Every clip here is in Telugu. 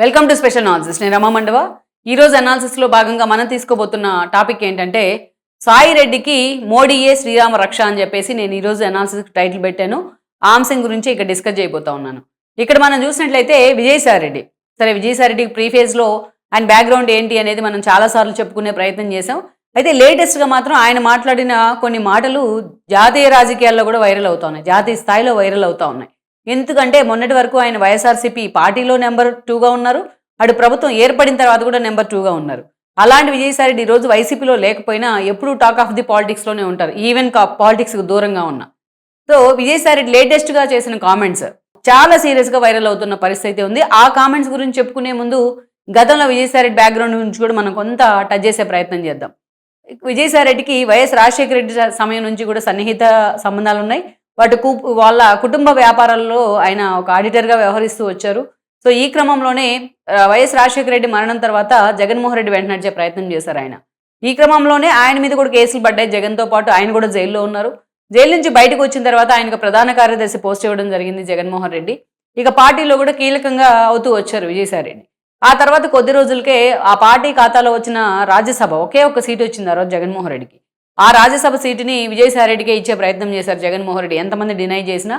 వెల్కమ్ టు స్పెషల్ అనాలిసిస్ నేను రమా మండవ. ఈరోజు అనాలిసిస్లో భాగంగా మనం తీసుకోబోతున్న టాపిక్ ఏంటంటే సాయి రెడ్డికి మోడీయే శ్రీరామ రక్ష అని చెప్పేసి నేను ఈరోజు అనాలిసిస్ టైటిల్ పెట్టాను. ఆ అంశం గురించి ఇక్కడ డిస్కస్ చేయబోతా ఉన్నాను. ఇక్కడ మనం చూసినట్లయితే విజయసాయి రెడ్డి. సరే విజయసాయి రెడ్డికి ప్రీ ఆయన బ్యాక్గ్రౌండ్ ఏంటి అనేది మనం చాలా సార్లు చెప్పుకునే ప్రయత్నం చేసాం అయితే లేటెస్ట్గా మాత్రం ఆయన మాట్లాడిన కొన్ని మాటలు జాతీయ రాజకీయాల్లో కూడా వైరల్ అవుతా ఉన్నాయి. జాతీయ స్థాయిలో వైరల్ అవుతా ఉన్నాయి. ఎందుకంటే మొన్నటి వరకు ఆయన వైఎస్ఆర్సీపీ పార్టీలో నెంబర్ టూగా ఉన్నారు. అటు ప్రభుత్వం ఏర్పడిన తర్వాత కూడా నెంబర్ టూగా ఉన్నారు. అలాంటి విజయసాయి రెడ్డి ఈ రోజు వైసీపీలో లేకపోయినా ఎప్పుడూ టాక్ ఆఫ్ ది పాలిటిక్స్లోనే ఉంటారు. ఈవెన్ పాలిటిక్స్కు దూరంగా ఉన్నా. సో విజయసాయి రెడ్డి లేటెస్ట్గా చేసిన కామెంట్స్ చాలా సీరియస్గా వైరల్ అవుతున్న పరిస్థితి ఉంది. ఆ కామెంట్స్ గురించి చెప్పుకునే ముందు గతంలో విజయసాయి రెడ్డి బ్యాక్గ్రౌండ్ గురించి కూడా మనం కొంత టచ్ చేసే ప్రయత్నం చేద్దాం. విజయసాయి రెడ్డికి వైఎస్ రాజశేఖర రెడ్డి సమయం నుంచి కూడా సన్నిహిత సంబంధాలు ఉన్నాయి. వాటి కు- వాళ్ళ కుటుంబ వ్యాపారాల్లో ఆయన ఒక ఆడిటర్గా వ్యవహరిస్తూ వచ్చారు. సో ఈ క్రమంలోనే వైఎస్ రాజశేఖర రెడ్డి మరణం తర్వాత జగన్మోహన్ రెడ్డి వెంట నడిచే ప్రయత్నం చేశారు ఆయన. ఈ క్రమంలోనే ఆయన మీద కూడా కేసులు పడ్డాయి. జగన్తో పాటు ఆయన కూడా జైల్లో ఉన్నారు. జైలు నుంచి బయటకు వచ్చిన తర్వాత ఆయనకు ప్రధాన కార్యదర్శి పోస్ట్ ఇవ్వడం జరిగింది జగన్మోహన్ రెడ్డి. ఇక పార్టీలో కూడా కీలకంగా అవుతూ వచ్చారు విజయసాయిరెడ్డి ఆ తర్వాత కొద్ది రోజులకే ఆ పార్టీ ఖాతాలో వచ్చిన రాజ్యసభ ఒకే ఒక సీటు వచ్చింది ఆ రోజు జగన్మోహన్ రెడ్డికి. ఆ రాజ్యసభ సీటుని విజయసాయిరెడ్డికే ఇచ్చే ప్రయత్నం చేశారు జగన్మోహన్ రెడ్డి. ఎంతమంది డినై చేసినా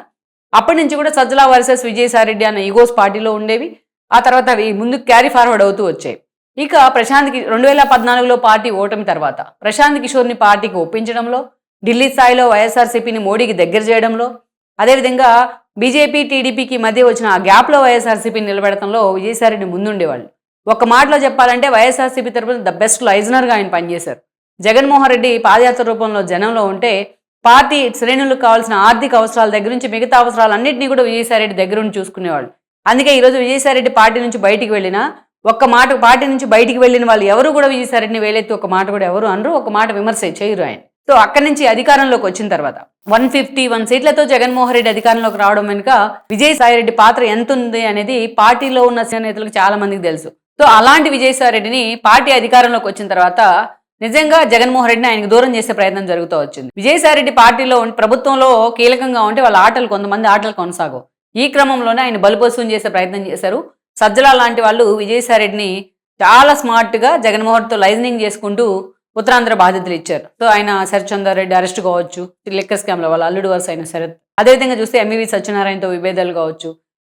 అప్పటి నుంచి కూడా సజ్జల వర్సెస్ విజయసాయిరెడ్డి అన్న ఈగోస్ పార్టీలో ఉండేవి. ఆ తర్వాత అవి ముందుకు క్యారీ ఫార్వర్డ్ అవుతూ వచ్చాయి. ఇక ప్రశాంత్కి రెండు వేల పద్నాలుగులో పార్టీ ఓటమి తర్వాత ప్రశాంత్ కిషోర్ని పార్టీకి ఒప్పించడంలో ఢిల్లీ స్థాయిలో వైఎస్ఆర్సీపీని మోడీకి దగ్గర చేయడంలో అదేవిధంగా బీజేపీ టీడీపీకి మధ్య వచ్చిన ఆ గ్యాప్లో వైఎస్ఆర్సీపీని నిలబెడతంలో విజయసాయిరెడ్డి ముందుండేవాళ్ళు. ఒక మాటలో చెప్పాలంటే వైఎస్ఆర్సీపీ తరపున ద బెస్ట్ లైజనర్గా ఆయన పనిచేశారు. జగన్మోహన్ రెడ్డి పాదయాత్ర రూపంలో జనంలో ఉంటే పార్టీ శ్రేణులకు కావాల్సిన ఆర్థిక అవసరాల దగ్గర నుంచి మిగతా అవసరాలన్నింటినీ కూడా విజయసాయి రెడ్డి దగ్గర చూసుకునేవాళ్ళు. అందుకే ఈరోజు విజయసాయి రెడ్డి పార్టీ నుంచి బయటికి వెళ్ళినా ఒక్క మాట పార్టీ నుంచి బయటికి వెళ్ళిన వాళ్ళు ఎవరు కూడా విజయసాయి రెడ్డిని వేలెత్తి ఒక మాట కూడా ఎవరు అనరు ఒక మాట విమర్శ చేయరు ఆయన. సో అక్కడి నుంచి అధికారంలోకి వచ్చిన తర్వాత వన్ ఫిఫ్టీ వన్ సీట్లతో జగన్మోహన్ రెడ్డి అధికారంలోకి రావడం వెనుక విజయసాయి రెడ్డి పాత్ర ఎంత ఉంది అనేది పార్టీలో ఉన్న సీనియర్ నేతలకు చాలా మందికి తెలుసు. సో అలాంటి విజయసాయి రెడ్డిని పార్టీ అధికారంలోకి వచ్చిన తర్వాత నిజంగా జగన్మోహన్ రెడ్డిని ఆయనకు దూరం చేసే ప్రయత్నం జరుగుతూ వచ్చింది. విజయసాయి రెడ్డి పార్టీలో ప్రభుత్వంలో కీలకంగా ఉంటే వాళ్ళ ఆటలు కొంతమంది ఆటలు కొనసాగవు ఈ క్రమంలోనే ఆయన బలిపశువుని చేసే ప్రయత్నం చేశారు. సజ్జల లాంటి వాళ్ళు విజయసాయి రెడ్డిని చాలా స్మార్ట్గా జగన్మోహన్తో లైజనింగ్ చేసుకుంటూ ఉత్తరాంధ్ర బాధ్యతలు ఇచ్చారు. సో ఆయన శరత్చంద్ర రెడ్డి అరెస్ట్ కావచ్చు లెక్క స్కామ్లో వాళ్ళ అల్లుడు వరుస అయిన శరత్. అదేవిధంగా చూస్తే ఎంఈవి సత్యనారాయణతో విభేదాలు కావచ్చు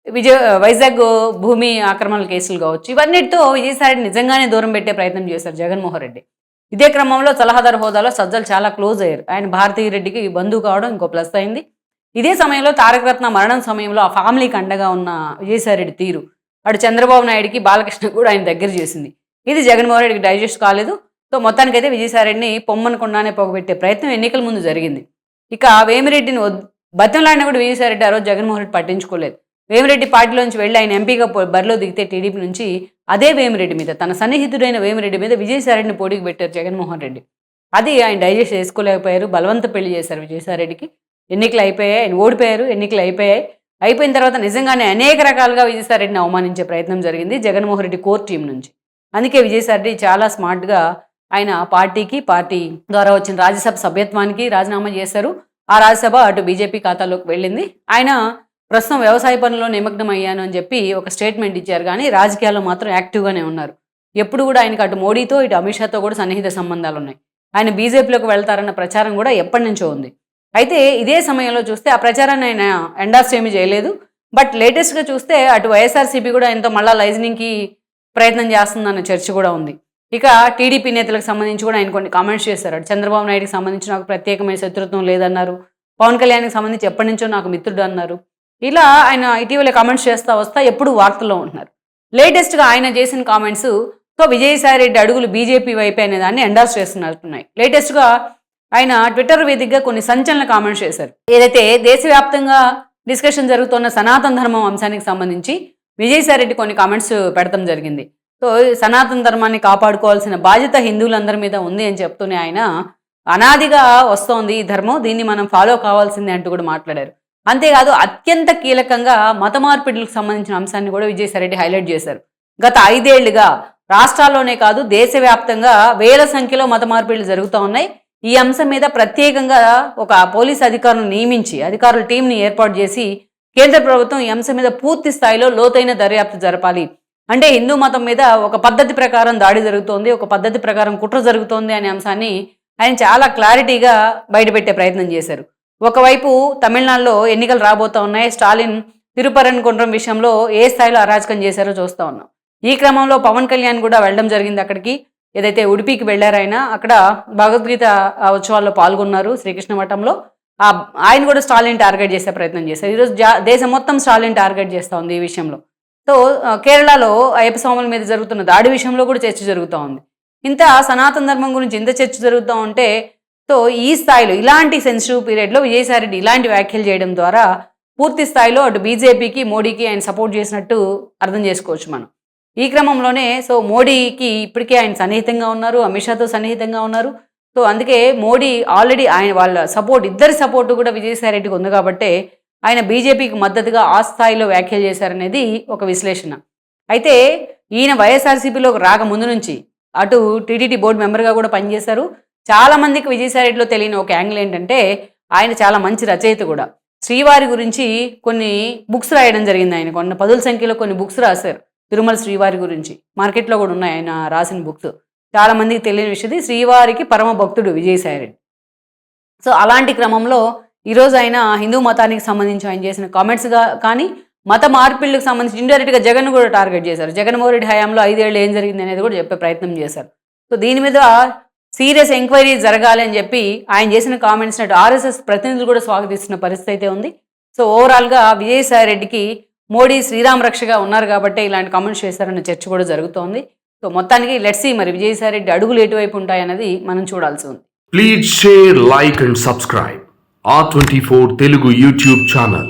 విజయ వైజాగ్ భూమి ఆక్రమణల కేసులు కావచ్చు ఇవన్నిటితో విజయసాయి రెడ్డి నిజంగానే దూరం పెట్టే ప్రయత్నం చేశారు జగన్మోహన్ రెడ్డి. ఇదే క్రమంలో సలహాదారు హోదాలో సజ్జలు చాలా క్లోజ్ అయ్యారు. ఆయన భారతీయ రెడ్డికి బంధువు కావడం ఇంకో ప్లస్ అయింది. ఇదే సమయంలో తారకరత్న మరణం సమయంలో ఆ ఫ్యామిలీకి అండగా ఉన్న విజయసాయిరెడ్డి తీరు అటు చంద్రబాబు నాయుడికి బాలకృష్ణ కూడా ఆయన దగ్గర చేసింది. ఇది జగన్మోహన్ రెడ్డికి డైజెస్ట్ కాలేదు. సో మొత్తానికైతే విజయసాయిరెడ్డిని పొమ్మనకుండానే పోగబెట్టే ప్రయత్నం ఎన్నికల ముందు జరిగింది. ఇక వేమిరెడ్డిని బతంలాడిన కూడా విజయసాయిరెడ్డి ఆ రోజు జగన్మోహన్ రెడ్డి పట్టించుకోలేదు. వేమిరెడ్డి పార్టీలోంచి వెళ్ళి ఆయన ఎంపీగా బరిలో దిగితే టీడీపీ నుంచి అదే వేమిరెడ్డి మీద తన సన్నిహితుడైన వేమిరెడ్డి మీద విజయసాయిరెడ్డిని పోటీకి పెట్టారు జగన్మోహన్ రెడ్డి. అది ఆయన డైజెస్ట్ చేసుకోలేకపోయారు బలవంత పెళ్ళి చేశారు విజయసాయిరెడ్డికి. ఎన్నికలు అయిపోయాయి ఆయన ఓడిపోయారు ఎన్నికలు అయిపోయాయి. అయిపోయిన తర్వాత నిజంగానే అనేక రకాలుగా విజయసాయిరెడ్డిని అవమానించే ప్రయత్నం జరిగింది జగన్మోహన్ రెడ్డి కోర్ టీం నుంచి. అందుకే విజయసాయిరెడ్డి చాలా స్మార్ట్గా ఆయన పార్టీకి పార్టీ ద్వారా వచ్చిన రాజ్యసభ సభ్యత్వానికి రాజీనామా చేశారు. ఆ రాజ్యసభ అటు బీజేపీ ఖాతాలోకి వెళ్ళింది. ఆయన ప్రస్తుతం వ్యవసాయ పనుల్లో నిమగ్నం అయ్యాను అని చెప్పి ఒక స్టేట్మెంట్ ఇచ్చారు. కానీ రాజకీయాల్లో మాత్రం యాక్టివ్గానే ఉన్నారు. ఎప్పుడు కూడా ఆయనకు అటు మోడీతో ఇటు అమిత్ షాతో కూడా సన్నిహిత సంబంధాలు ఉన్నాయి. ఆయన బీజేపీలోకి వెళ్తారన్న ప్రచారం కూడా ఎప్పటి నుంచో ఉంది. అయితే ఇదే సమయంలో చూస్తే ఆ ప్రచారాన్ని ఆయన ఎండార్స్ ఏమీ చేయలేదు. బట్ లేటెస్ట్గా చూస్తే అటు వైఎస్ఆర్సీపీ కూడా ఆయనతో మళ్ళా లైజనింగ్కి ప్రయత్నం చేస్తుందన్న చర్చ కూడా ఉంది. ఇక టీడీపీ నేతలకు సంబంధించి కూడా ఆయన కొన్ని కామెంట్స్ చేశారు. అటు చంద్రబాబు నాయుడుకి సంబంధించి నాకు ప్రత్యేకమైన శత్రుత్వం లేదన్నారు. పవన్ కళ్యాణ్కి సంబంధించి ఎప్పటి నుంచో నాకు మిత్రుడు అన్నారు. ఇలా ఆయన ఇటీవల కామెంట్స్ చేస్తా వస్తా ఎప్పుడు వార్తల్లో ఉంటున్నారు. లేటెస్ట్గా ఆయన చేసిన కామెంట్స్ సో విజయసాయి రెడ్డి అడుగులు బీజేపీ వైపే అనే దాన్ని ఎండార్స్ చేస్తున్నట్టున్నాయి. లేటెస్ట్గా ఆయన ట్విట్టర్ వేదికగా కొన్ని సంచలన కామెంట్స్ చేశారు. ఏదైతే దేశవ్యాప్తంగా డిస్కషన్ జరుగుతున్న సనాతన ధర్మం అంశానికి సంబంధించి విజయసాయి రెడ్డి కొన్ని కామెంట్స్ పెడతాం జరిగింది. సో సనాతన ధర్మాన్ని కాపాడుకోవాల్సిన బాధ్యత హిందువులందరి మీద ఉంది అని చెప్తూనే ఆయన అనాదిగా వస్తోంది ఈ ధర్మం దీన్ని మనం ఫాలో కావాల్సిందే అంటూ కూడా మాట్లాడారు. అంతేకాదు అత్యంత కీలకంగా మత మార్పిడులకు సంబంధించిన అంశాన్ని కూడా విజయసాయిరెడ్డి హైలైట్ చేశారు. గత ఐదేళ్ళుగా రాష్ట్రాల్లోనే కాదు దేశవ్యాప్తంగా వేల సంఖ్యలో మత మార్పిడులు జరుగుతూ ఉన్నాయి. ఈ అంశం మీద ప్రత్యేకంగా ఒక పోలీస్ అధికారులను నియమించి అధికారుల టీంని ఏర్పాటు చేసి కేంద్ర ప్రభుత్వం ఈ అంశం మీద పూర్తి స్థాయిలో లోతైన దర్యాప్తు జరపాలి. అంటే హిందూ మతం మీద ఒక పద్ధతి ప్రకారం దాడి జరుగుతోంది ఒక పద్ధతి ప్రకారం కుట్ర జరుగుతోంది అనే అంశాన్ని ఆయన చాలా క్లారిటీగా బయటపెట్టే ప్రయత్నం చేశారు. ఒకవైపు తమిళనాడులో ఎన్నికలు రాబోతా ఉన్నాయి. స్టాలిన్ తిరుపరన్ కొండ్రం విషయంలో ఏ స్థాయిలో అరాచకం చేశారో చూస్తూ ఉన్నాం. ఈ క్రమంలో పవన్ కళ్యాణ్ కూడా వెళ్ళడం జరిగింది అక్కడికి. ఏదైతే ఉడిపికి వెళ్ళారాయన అక్కడ భగవద్గీత ఉత్సవాల్లో పాల్గొన్నారు శ్రీకృష్ణ మఠంలో. ఆ ఆయన కూడా స్టాలిన్ టార్గెట్ చేసే ప్రయత్నం చేశారు. ఈరోజు దేశం మొత్తం స్టాలిన్ టార్గెట్ చేస్తూ ఉంది ఈ విషయంలో. సో కేరళలో అయ్యప్ప స్వాముల మీద జరుగుతున్న దాడి విషయంలో కూడా చర్చ జరుగుతూ ఉంది. ఇంత సనాతన ధర్మం గురించి ఇంత చర్చ జరుగుతూ ఉంటే సో ఈ స్థాయిలో ఇలాంటి సెన్సిటివ్ పీరియడ్లో విజయసాయిరెడ్డి ఇలాంటి వ్యాఖ్యలు చేయడం ద్వారా పూర్తి స్థాయిలో అటు బీజేపీకి మోడీకి ఆయన సపోర్ట్ చేసినట్టు అర్థం చేసుకోవచ్చు మనం. ఈ క్రమంలోనే సో మోడీకి ఇప్పటికే ఆయన సన్నిహితంగా ఉన్నారు అమిత్ షాతో సన్నిహితంగా ఉన్నారు. సో అందుకే మోడీ ఆల్రెడీ ఆయన వాళ్ళ సపోర్ట్ ఇద్దరి సపోర్టు కూడా విజయసాయిరెడ్డికి ఉంది కాబట్టే ఆయన బీజేపీకి మద్దతుగా ఆ స్థాయిలో వ్యాఖ్యలు చేశారనేది ఒక విశ్లేషణ. అయితే ఈయన వైఎస్ఆర్సీపీలోకి రాక ముందు నుంచి అటు టీటీడీ బోర్డు మెంబర్గా కూడా పనిచేశారు. చాలా మందికి విజయసాయిరెడ్డిలో తెలియని ఒక యాంగిల్ ఏంటంటే ఆయన చాలా మంచి రచయిత కూడా. శ్రీవారి గురించి కొన్ని బుక్స్ రాయడం జరిగింది ఆయన. కొన్ని పదుల సంఖ్యలో కొన్ని బుక్స్ రాశారు. తిరుమల శ్రీవారి గురించి. మార్కెట్లో కూడా ఉన్నాయి ఆయన రాసిన బుక్స్. చాలా మందికి తెలియని విషయం శ్రీవారికి పరమ భక్తుడు విజయసాయిరెడ్డి సో అలాంటి క్రమంలో ఈరోజు ఆయన హిందూ మతానికి సంబంధించి ఆయన చేసిన కామెంట్స్గా కానీ మత మార్పిళ్ళకు సంబంధించి ఇండైరెక్ట్గా జగన్ కూడా టార్గెట్ చేశారు. జగన్మోహన్ రెడ్డి హయాంలో ఐదేళ్ళు ఏం జరిగింది అనేది కూడా చెప్పే ప్రయత్నం చేశారు. సో దీని మీద సీరియస్ ఎంక్వైరీ జరగాలి అని చెప్పి ఆయన చేసిన కామెంట్స్ నటు ఆర్ఎస్ఎస్ ప్రతినిధులు కూడా స్వాగతిస్తున్న పరిస్థితి అయితే ఉంది. సో ఓవరాల్గా విజయసాయి రెడ్డికి మోడీ శ్రీరామ్ రక్షగా ఉన్నారు కాబట్టి ఇలాంటి కామెంట్స్ చేశారన్న చర్చ కూడా జరుగుతోంది. సో మొత్తానికి లెట్సీ మరి విజయసాయి రెడ్డి అడుగులు ఎటువైపు ఉంటాయన్నది మనం చూడాల్సి ఉంది. Please share like and subscribe ఆ twenty four Telugu YouTube channel